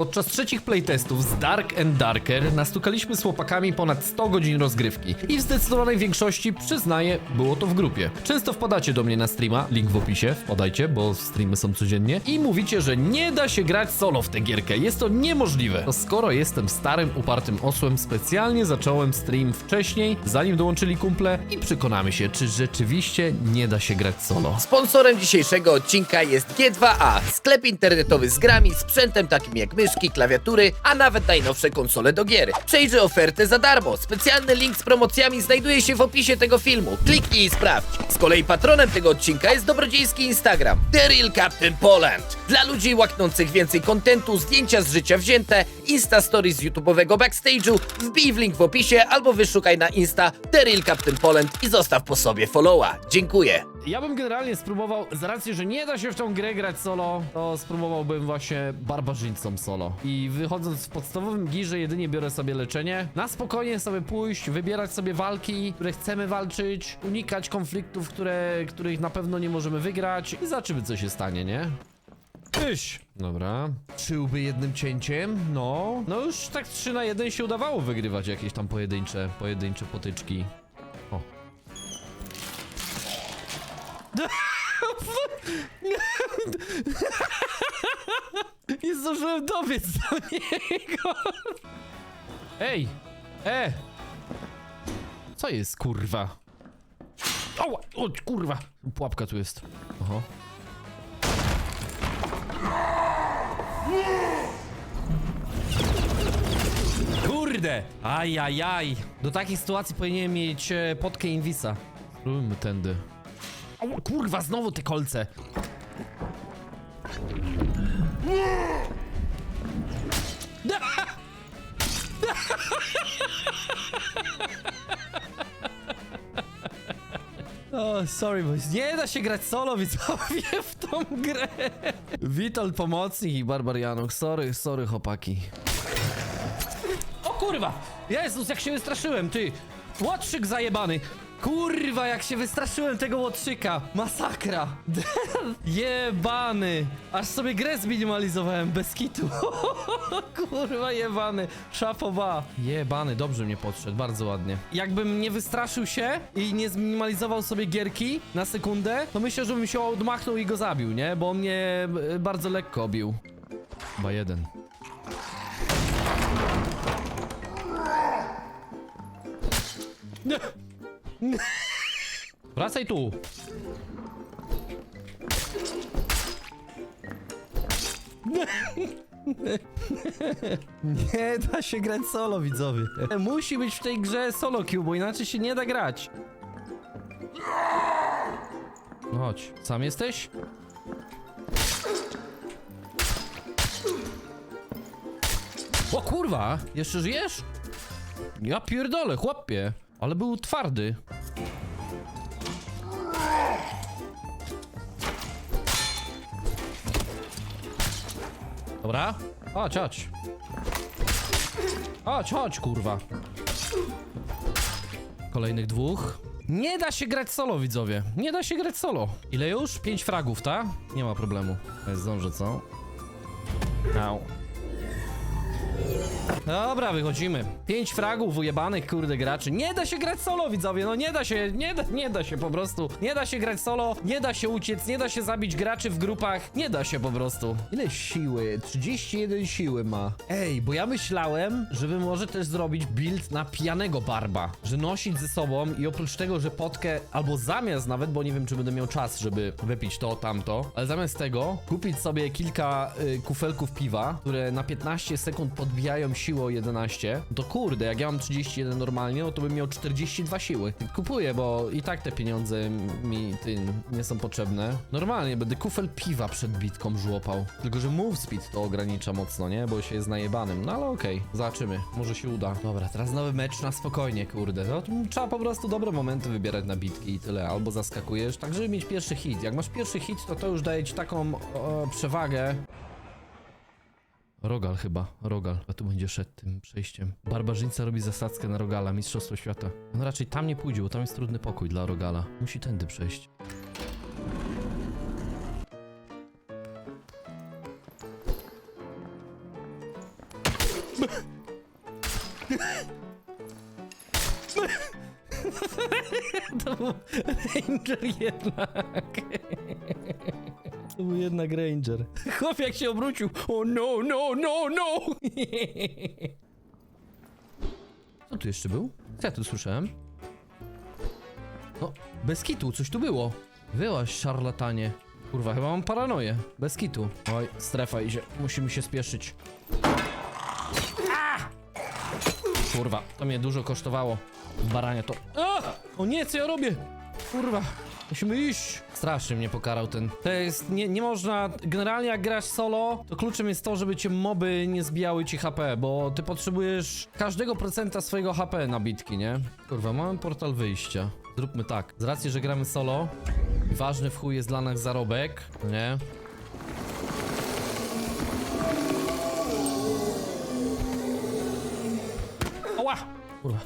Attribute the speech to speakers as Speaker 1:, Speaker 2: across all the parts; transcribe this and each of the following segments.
Speaker 1: Podczas trzecich playtestów z Dark and Darker nastukaliśmy z chłopakami ponad 100 godzin rozgrywki i w zdecydowanej większości, przyznaję, było to w grupie. Często wpadacie do mnie na streama, link w opisie, wpadajcie, bo streamy są codziennie i mówicie, że nie da się grać solo w tę gierkę, jest to niemożliwe. To skoro jestem starym, upartym osłem, specjalnie zacząłem stream wcześniej, zanim dołączyli kumple i przekonamy się, czy rzeczywiście nie da się grać solo.
Speaker 2: Sponsorem dzisiejszego odcinka jest G2A, sklep internetowy z grami, sprzętem takim jak myszki, klawiatury, a nawet najnowsze konsole do gier. Przejrzyj ofertę za darmo. Specjalny link z promocjami znajduje się w opisie tego filmu. Kliknij i sprawdź. Z kolei patronem tego odcinka jest dobrodziejski Instagram The Real Captain Poland. Dla ludzi łaknących więcej kontentu, zdjęcia z życia wzięte, Insta Stories z YouTube'owego backstage'u, wbij w link w opisie albo wyszukaj na Insta The Real Captain Poland i zostaw po sobie followa. Dziękuję.
Speaker 1: Ja bym generalnie spróbował, z racji, że nie da się w tą grę grać solo, to spróbowałbym właśnie barbarzyńcą solo. I wychodząc w podstawowym girze jedynie biorę sobie leczenie. Na spokojnie sobie pójść, wybierać sobie walki, które chcemy walczyć, unikać konfliktów, które, których na pewno nie możemy wygrać i zobaczymy co się stanie, nie? Tyś! Dobra. Czyłby jednym cięciem? No. No już tak 3 na 1 się udawało wygrywać jakieś tam pojedyncze, pojedyncze potyczki. Nie zdążyłem dobiec do niego. Ej! E! Co jest, kurwa? O, o kurwa! Pułapka tu jest. Oho. Kurde! Ajajaj! Do takich sytuacji powinienem mieć e, potkę Invisa. Spróbujmy tędy. O, kurwa, znowu te kolce! O, sorry boys. Nie da się grać solo, widzowie, w tą grę. Wital pomocnik i Barbarianok. Sorry, sorry, chłopaki. O kurwa! Jezus, jak się wystraszyłem, ty! Łotrzyk zajebany! Kurwa, jak się wystraszyłem tego łotrzyka! Masakra! jebany! Aż sobie grę zminimalizowałem bez kitu. Kurwa, jebany! Szapoba! Jebany, dobrze mnie podszedł, bardzo ładnie. Jakbym nie wystraszył się i nie zminimalizował sobie gierki na sekundę, to myślę, że bym się odmachnął i go zabił, nie? Bo on mnie e, bardzo lekko bił. Chyba jeden. Wracaj tu! Nie da się grać solo, widzowie. Musi być w tej grze solo queue, bo inaczej się nie da grać. No chodź, sam jesteś? O kurwa, jeszcze żyjesz? Ja pierdolę, chłopie. Ale był twardy. Dobra. Chodź, chodź. Chodź, chodź, kurwa. Kolejnych dwóch. Nie da się grać solo, widzowie. Nie da się grać solo. Ile już? Pięć fragów, ta? Nie ma problemu. Zdążę, co? Au. Dobra, wychodzimy. Pięć fragów ujebanych, kurde, graczy. Nie da się grać solo, widzowie, no nie da się, nie da, nie da się po prostu. Nie da się grać solo, nie da się uciec, nie da się zabić graczy w grupach. Nie da się po prostu. Ile siły? 31 siły ma. Ej, bo ja myślałem, żeby może też zrobić build na pijanego barba. Że nosić ze sobą i oprócz tego, że potkę, albo zamiast nawet, bo nie wiem, czy będę miał czas, żeby wypić to, tamto, ale zamiast tego kupić sobie kilka y, kufelków piwa, które na 15 sekund podbijają siłę o 11, to kurde, jak ja mam 31 normalnie, no to bym miał 42 siły. Kupuję, bo i tak te pieniądze mi nie są potrzebne. Normalnie będę kufel piwa przed bitką żłopał. Tylko, że move speed to ogranicza mocno, nie? Bo się jest najebanym. No ale okej, zobaczymy. Może się uda. Dobra, teraz nowy mecz na spokojnie, kurde. No, trzeba po prostu dobre momenty wybierać na bitki i tyle. Albo zaskakujesz, tak żeby mieć pierwszy hit. Jak masz pierwszy hit, to to już daje ci taką o, przewagę, Rogal chyba, Rogal. A tu będzie szedł tym przejściem. Barbarzyńca robi zasadzkę na Rogala, Mistrzostwo Świata. On raczej tam nie pójdzie, bo tam jest trudny pokój dla Rogala. Musi tędy przejść. To był Ranger jednak. To był jednak Ranger. Chłop jak się obrócił. O no, no, no, no! Co tu jeszcze był? Co ja tu słyszałem? No, bez kitu, coś tu było. Wyłaś, szarlatanie. Kurwa, chyba mam paranoję. Bez kitu. Oj, strefa idzie. Musimy się spieszyć. A! Kurwa, to mnie dużo kosztowało. Barania to... A! O nie, co ja robię? Kurwa, musimy iść. Strasznie mnie pokarał ten. To jest, nie, nie można, generalnie jak grasz solo, to kluczem jest to, żeby cię moby nie zbijały ci HP, bo ty potrzebujesz każdego procenta swojego HP na bitki, nie? Kurwa, mamy portal wyjścia. Zróbmy tak. Z racji, że gramy solo, ważny w chuj jest dla nas zarobek, nie? Ała! Kurwa.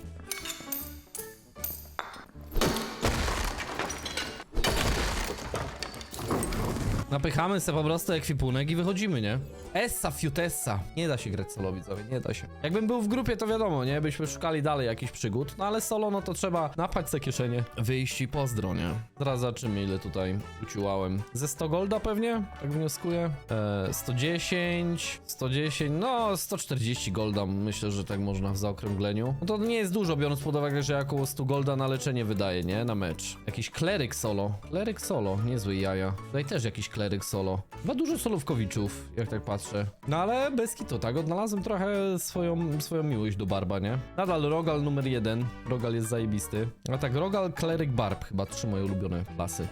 Speaker 1: Napychamy sobie po prostu ekwipunek i wychodzimy, nie? Essa fiutessa. Nie da się grać solo, widzowie, nie da się. Jakbym był w grupie, to wiadomo, nie? Byśmy szukali dalej jakichś przygód, no ale solo, no to trzeba napać se kieszenie, wyjść i pozdro, nie? Zaraz zobaczymy, ile tutaj uciłałem. Ze 100 golda pewnie? Tak wnioskuję. E, 110, 110, no 140 golda, myślę, że tak można w zaokrągleniu. No to nie jest dużo, biorąc pod uwagę, że ja około 100 golda na leczenie wydaje, nie? Na mecz. Jakiś kleryk solo. Kleryk solo, niezły jaja. Tutaj też jakiś kleryk solo. Chyba dużo solówkowiczów, jak tak patrzę. No ale bez kitu, tak? Odnalazłem trochę swoją, swoją miłość do Barba, nie? Nadal Rogal numer jeden. Rogal jest zajebisty. A tak, Rogal, kleryk, Barb. Chyba trzy moje ulubione klasy.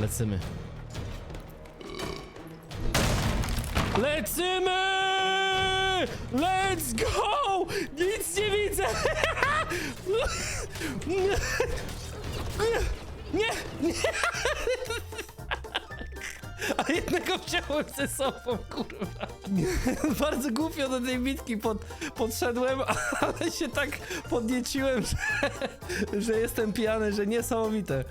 Speaker 1: Lecymy. Lecymy! Let's go! Nic nie widzę! Nie! Nie! A jednego wziąłem ze sobą, kurwa. Bardzo głupio do tej bitki pod, podszedłem, ale się tak podnieciłem, że, że jestem pijany, że niesamowite.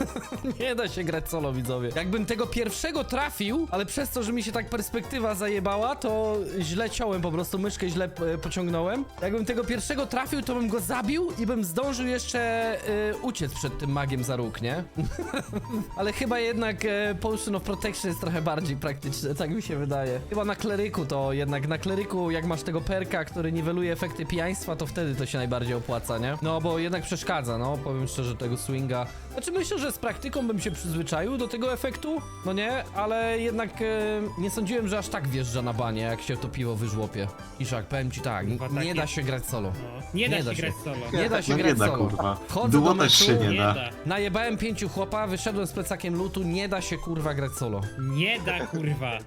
Speaker 1: Nie da się grać solo, widzowie. Jakbym tego pierwszego trafił, ale przez to, że mi się tak perspektywa zajebała, to źle ciąłem po prostu, myszkę źle e, pociągnąłem. Jakbym tego pierwszego trafił, to bym go zabił i bym zdążył jeszcze e, uciec przed tym magiem za róg, nie? Ale chyba jednak e, Potion of Protection jest trochę bardziej praktyczne, tak mi się wydaje. Chyba na kleryku to jednak, na kleryku jak masz tego perka, który niweluje efekty pijaństwa, to wtedy to się najbardziej opłaca, nie? No bo jednak przeszkadza, no, powiem szczerze, tego swinga. Znaczy myślę, że z praktyką bym się przyzwyczaił do tego efektu, no nie? Ale jednak e, nie sądziłem, że aż tak wjeżdża na banie, jak się to piwo wyżłopie. Iszak, powiem ci tak,
Speaker 3: Kurwa,
Speaker 1: nie da się grać solo.
Speaker 3: No. Nie da się grać solo.
Speaker 1: Nie da się
Speaker 4: No nie
Speaker 1: grać
Speaker 4: da,
Speaker 1: solo.
Speaker 4: kurwa.
Speaker 1: Wchodzę
Speaker 4: Duo
Speaker 1: do
Speaker 4: też
Speaker 1: meczu,
Speaker 4: się nie
Speaker 3: Nie
Speaker 4: da.
Speaker 3: da.
Speaker 1: Najebałem pięciu chłopa, wyszedłem z plecakiem lutu, nie da się kurwa grać solo.
Speaker 3: Nie da, kurwa.